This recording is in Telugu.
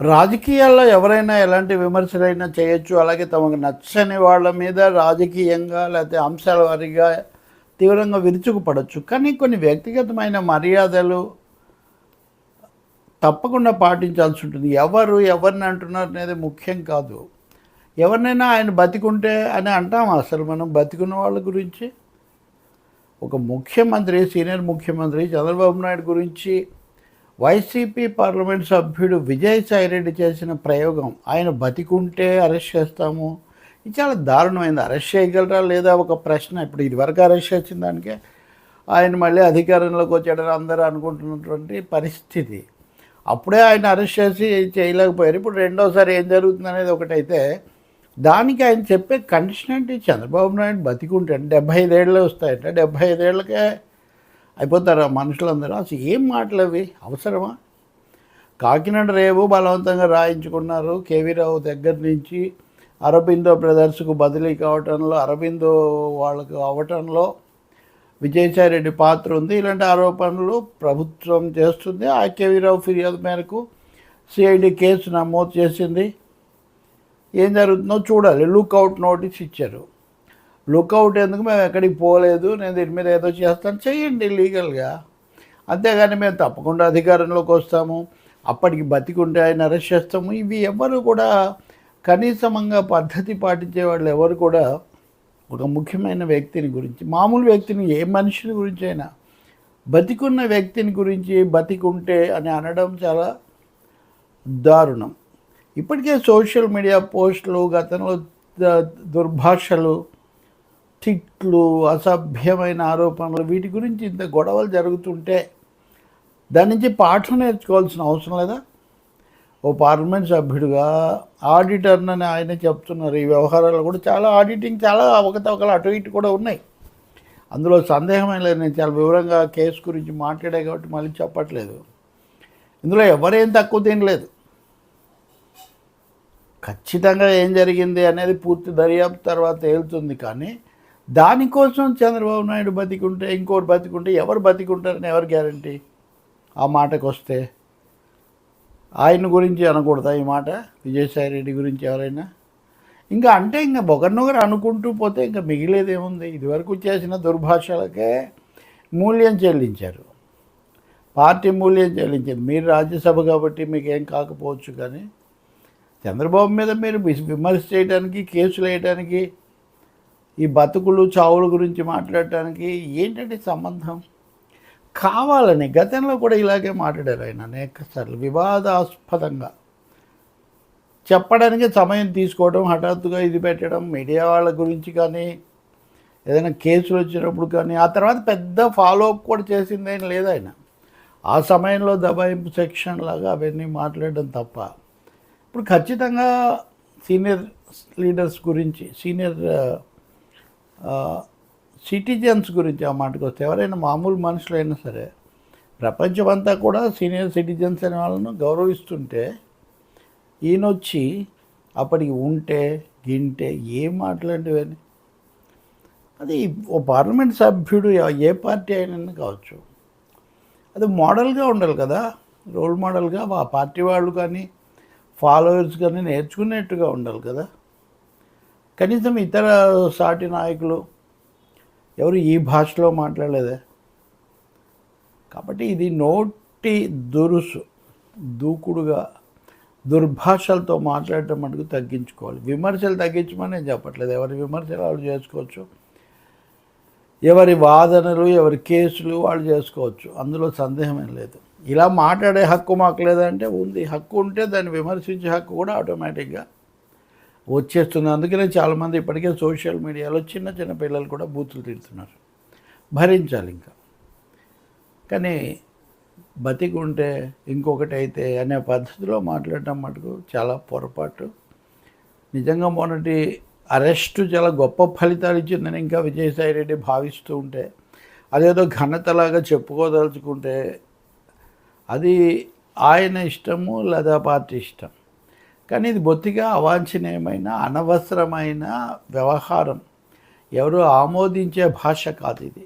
రాజకీయాల్లో ఎవరైనా ఎలాంటి విమర్శలైనా చేయొచ్చు. అలాగే తమకు నచ్చని వాళ్ళ మీద రాజకీయంగా లేకపోతే అంశాల వారీగా తీవ్రంగా విరుచుకుపడవచ్చు కానీ కొన్ని వ్యక్తిగతమైన మర్యాదలు తప్పకుండా పాటించాల్సి ఉంటుంది. ఎవరు ఎవరిని అంటున్నారు అనేది ముఖ్యం కాదు. ఎవరినైనా ఆయన బతికుంటే అని అంటాం అసలు మనం బతికున్న వాళ్ళ గురించి. ఒక ముఖ్యమంత్రి సీనియర్ ముఖ్యమంత్రి చంద్రబాబు నాయుడు గురించి వైసీపీ పార్లమెంట్ సభ్యుడు విజయసాయి రెడ్డి చేసిన ప్రయోగం ఆయన బతికుంటే అరెస్ట్ చేస్తాము. ఇది చాలా దారుణమైంది. అరెస్ట్ చేయగలరా లేదా ఒక ప్రశ్న. ఇప్పుడు ఇదివరకు అరెస్ట్ చేసిన దానికే ఆయన మళ్ళీ అధికారంలోకి వచ్చాడని అందరూ అనుకుంటున్నటువంటి పరిస్థితి. అప్పుడే ఆయన అరెస్ట్ చేసి చేయలేకపోయారు. ఇప్పుడు రెండోసారి ఏం జరుగుతుంది అనేది ఒకటైతే దానికి ఆయన చెప్పే కండిషన్ అంటే చంద్రబాబు నాయుడు బతికుంటాడు డెబ్బై ఐదేళ్ళే వస్తాయంట. డెబ్బై ఐదేళ్ళకే అయిపోతారు మనుషులందరూ. అసలు ఏం మాటలు అవి? అవసరమా? కాకినాడ రేవు బలవంతంగా రాయించుకున్నారు. కేవీరావు దగ్గర నుంచి అరబిందో బ్రదర్స్కు బదిలీ కావటంలో అరబిందో వాళ్ళకు అవ్వటంలో విజయసాయి రెడ్డి పాత్ర ఉంది. ఇలాంటి ఆరోపణలు ప్రభుత్వం చేస్తుంది. ఆ కేవీరావు ఫిర్యాదు మేరకు సిఐడి కేసు నమోదు చేసింది. ఏం జరుగుతుందో చూడాలి. లుక్అవుట్ నోటీస్ ఇచ్చారు. లుక్అవుట్ ఎందుకు? మేము ఎక్కడికి పోలేదు నేను దీని మీద ఏదో చేస్తాను. చేయండి లీగల్గా. అంతేగాని మేము తప్పకుండా అధికారంలోకి వస్తాము. అప్పటికి బతికుంటే ఆయన అరెస్ట్ చేస్తాము. ఇవి ఎవరు కూడా కనీసమంగా పద్ధతి పాటించే వాళ్ళు ఎవరు కూడా ఒక ముఖ్యమైన వ్యక్తిని గురించి మామూలు వ్యక్తిని ఏ మనిషిని గురించి అయినా బతికున్న వ్యక్తిని గురించి బతికుంటే అని అనడం చాలా దారుణం. ఇప్పటికే సోషల్ మీడియా పోస్టులు గతంలో దుర్భాషలు తిట్లు అసభ్యమైన ఆరోపణలు వీటి గురించి ఇంత గొడవలు జరుగుతుంటే దాని నుంచి పాఠం నేర్చుకోవాల్సిన అవసరం లేదా? ఓ పార్లమెంట్ సభ్యుడిగా ఆడిటర్నని ఆయన చెప్తున్నారు. ఈ వ్యవహారాలు కూడా చాలా ఆడిటింగ్ చాలా అవకతవకలు అటు ఇటు కూడా ఉన్నాయి. అందులో సందేహమే లేదు. నేను చాలా వివరంగా కేసు గురించి మాట్లాడే కాబట్టి మళ్ళీ చెప్పట్లేదు. ఇందులో ఎవరేం తక్కువ తినలేదు ఖచ్చితంగా ఏం జరిగింది అనేది పూర్తి దర్యాప్తు తర్వాత తేలుతుంది కానీ దానికోసం చంద్రబాబు నాయుడు బతికుంటే ఇంకోటి బతికుంటే ఎవరు బతికుంటారని ఎవరు గ్యారంటీ? ఆ మాటకు వస్తే ఆయన గురించి అనకూడదా ఈ మాట? విజయసాయి రెడ్డి గురించి ఎవరైనా? ఇంకా అంటే ఇంకా ఒకరినొకరు అనుకుంటూ పోతే ఇంకా మిగిలేదేముంది? ఇదివరకు చేసిన దుర్భాషలకే మూల్యం చెల్లించారు. పార్టీ మూల్యం చెల్లించింది. మీరు రాజ్యసభ కాబట్టి మీకు ఏం కాకపోవచ్చు కానీ చంద్రబాబు మీద మీరు విమర్శ చేయడానికి కేసులు వేయడానికి ఈ బతుకులు చావుల గురించి మాట్లాడటానికి ఏంటంటే సంబంధం? కావాలని గతంలో కూడా ఇలాగే మాట్లాడారు ఆయన అనేకసార్లు వివాదాస్పదంగా. చెప్పడానికి సమయం తీసుకోవడం హఠాత్తుగా ఇది పెట్టడం మీడియా వాళ్ళ గురించి కానీ ఏదైనా కేసులు వచ్చినప్పుడు కానీ ఆ తర్వాత పెద్ద ఫాలో అప్ కూడా చేసిందేం లేదు ఆయన. ఆ సమయంలో దబాయింపు సెక్షన్ లాగా అవన్నీ మాట్లాడడం తప్ప. ఇప్పుడు ఖచ్చితంగా సీనియర్ లీడర్స్ గురించి సీనియర్ సిటిజన్స్ గురించి ఆ మాటకు వస్తే ఎవరైనా మామూలు మనుషులైనా సరే ప్రపంచమంతా కూడా సీనియర్ సిటిజన్స్ అనే వాళ్ళను గౌరవిస్తుంటే ఈయనొచ్చి అప్పటికి ఉంటే గింటే ఏం మాట్లాడేవని అది ఓ పార్లమెంట్ సభ్యుడు ఏ పార్టీ అయినా కావచ్చు. అది మోడల్గా ఉండాలి కదా రోల్ మోడల్గా ఆ పార్టీ వాళ్ళు కానీ ఫాలోవర్స్ కానీ నేర్చుకునేట్టుగా ఉండాలి కదా. కనీసం ఇతర సాటి నాయకులు ఎవరు ఈ భాషలో మాట్లాడలేదే. కాబట్టి ఇది నోటి దురుసు దూకుడుగా దుర్భాషలతో మాట్లాడటం మటుకు తగ్గించుకోవాలి. విమర్శలు తగ్గించమని నేను చెప్పట్లేదు. ఎవరి విమర్శలు వాళ్ళు చేసుకోవచ్చు. ఎవరి వాదనలు ఎవరి కేసులు వాళ్ళు చేసుకోవచ్చు. అందులో సందేహమేం లేదు. ఇలా మాట్లాడే హక్కు మాకు లేదంటే ఉంది. హక్కు ఉంటే దాన్ని విమర్శించే హక్కు కూడా ఆటోమేటిక్గా వచ్చేస్తుంది అందుకనే చాలామంది ఇప్పటికే సోషల్ మీడియాలో చిన్న చిన్న పిల్లలు కూడా బూతులు తిడుతున్నారు. భరించాలి ఇంకా. కానీ బతికుంటే ఇంకొకటి అయితే అనే పద్ధతిలో మాట్లాడటం మటుకు చాలా పొరపాటు. నిజంగా మొన్నటి అరెస్టు చాలా గొప్ప ఫలితాలు ఇచ్చిందని ఇంకా విజయసాయి రెడ్డి భావిస్తూ ఉంటే అదేదో ఘనతలాగా చెప్పుకోదలుచుకుంటే అది ఆయన ఇష్టము లేదా పార్టీ ఇష్టం? కానీ ఇది బొత్తిగా అవాంఛనీయమైన అనవసరమైన వ్యవహారం. ఎవరు ఆమోదించే భాష కాదు ఇది.